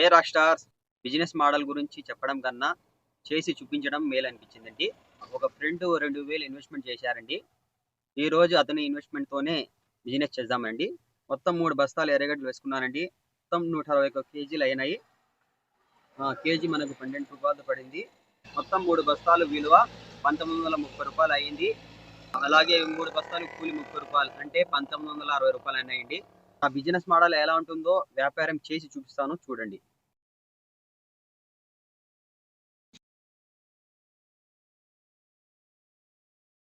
Hey rock stars business model గురించి చెప్పడం కన్నా చేసి చూపించడం మేలు అనిపించిందండి ఒక ఫ్రెండ్ రెండు వేలు ఇన్వెస్ట్మెంట్ చేశారండి. ఈ రోజు అతని ఇన్వెస్ట్మెంట్తోనే బిజినెస్ చేద్దామండి. మొత్తం మూడు బస్తాలు ఎర్రగడ్డలు వేసుకున్నానండి. మొత్తం నూట అరవై ఒక కేజీలు అయినాయి. ఆ, కేజీ మనకు పన్నెండు రూపాయలు పడింది. మొత్తం మూడు బస్తాలు విలువ పంతొమ్మిది వందల ముప్పై రూపాయలు అయ్యింది అలాగే మూడు బస్తాలు కూలి ముప్పై రూపాయలు అంటే పంతొమ్మిది వందల అరవై రూపాయలు అయినాయండి. ఆ బిజినెస్ మోడల్ ఎలా ఉంటుందో వ్యాపారం చేసి చూపిస్తాను చూడండి.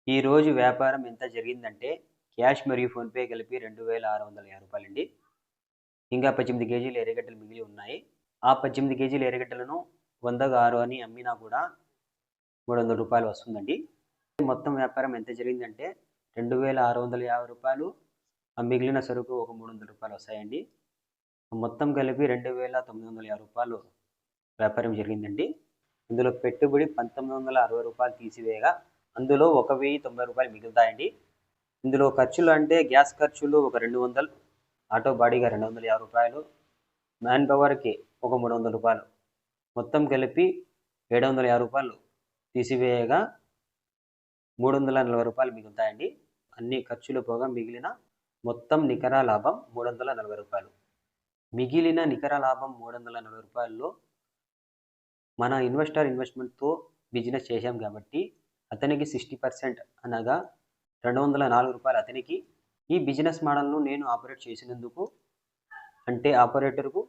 ఈ రోజు వ్యాపారం ఎంత జరిగిందంటే క్యాష్ మరియు ఫోన్పే కలిపి రెండు వేల ఆరు వందల యాభై రూపాయలండి. ఇంకా పద్దెనిమిది కేజీలు ఎర్రగడ్డలు మిగిలి ఉన్నాయి. ఆ పద్దెనిమిది కేజీల ఎర్రగడ్డలను వందకు ఆరు అని అమ్మినా కూడా మూడు వందల రూపాయలు వస్తుందండి. మొత్తం వ్యాపారం ఎంత జరిగిందంటే రెండు వేల ఆరు వందల యాభై రూపాయలు ఆ మిగిలిన సరుకు ఒక మూడు వందల రూపాయలు వస్తాయండి. మొత్తం కలిపి రెండు వేల తొమ్మిది వందల యాభై రూపాయలు వ్యాపారం జరిగిందండి. ఇందులో పెట్టుబడి పంతొమ్మిది వందల అరవై రూపాయలు తీసివేయగా అందులో ఒక వెయ్యి తొంభై రూపాయలు మిగులుతాయండి. ఇందులో ఖర్చులు అంటే గ్యాస్ ఖర్చులు ఒక రెండు వందలు ఆటో బాడీగా రెండు వందల యాభై రూపాయలు మ్యాన్ పవర్కి ఒక మూడు వందల రూపాయలు. మొత్తం కలిపి ఏడు వందల యాభై రూపాయలు తీసివేయగా మూడు వందల నలభై రూపాయలు మిగులుతాయండి. అన్ని ఖర్చులు పోగా మిగిలిన మొత్తం నికర లాభం మూడు వందల నలభై రూపాయలు. మిగిలిన నికర లాభం మూడు వందల నలభై రూపాయల్లో మన ఇన్వెస్టర్ ఇన్వెస్ట్మెంట్తో బిజినెస్ చేశాం కాబట్టి అతనికి సిక్స్టీ పర్సెంట్ అనగా రెండు వందల నాలుగు రూపాయలు అతనికి. ఈ బిజినెస్ మోడల్ను నేను ఆపరేట్ చేసినందుకు అంటే ఆపరేటర్కు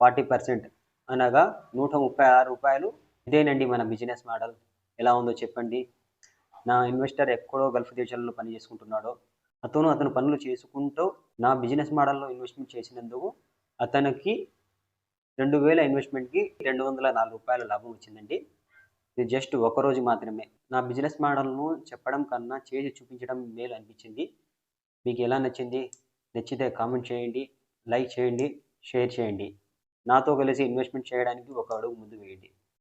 ఫార్టీ పర్సెంట్ అనగా నూట ముప్పై ఆరు రూపాయలు. ఇదేనండి మన బిజినెస్ మోడల్. ఎలా ఉందో చెప్పండి. నా ఇన్వెస్టర్ ఎక్కడో గల్ఫ్ దేశాలలో పని చేసుకుంటున్నాడో అతను అతను పనులు చేసుకుంటూ నా బిజినెస్ మోడల్లో ఇన్వెస్ట్మెంట్ చేసినందుకు అతనికి రెండు వేల ఇన్వెస్ట్మెంట్కి రెండు వందల నాలుగు రూపాయల లాభం వచ్చిందండి. ఇది జస్ట్ ఒకరోజు మాత్రమే. నా బిజినెస్ మోడల్ను చెప్పడం కన్నా చేసి చూపించడం మేలు అనిపించింది. మీకు ఎలా నచ్చింది? నచ్చితే కామెంట్ చేయండి లైక్ చేయండి షేర్ చేయండి. నాతో కలిసి ఇన్వెస్ట్మెంట్ చేయడానికి ఒక అడుగు ముందు వేయండి.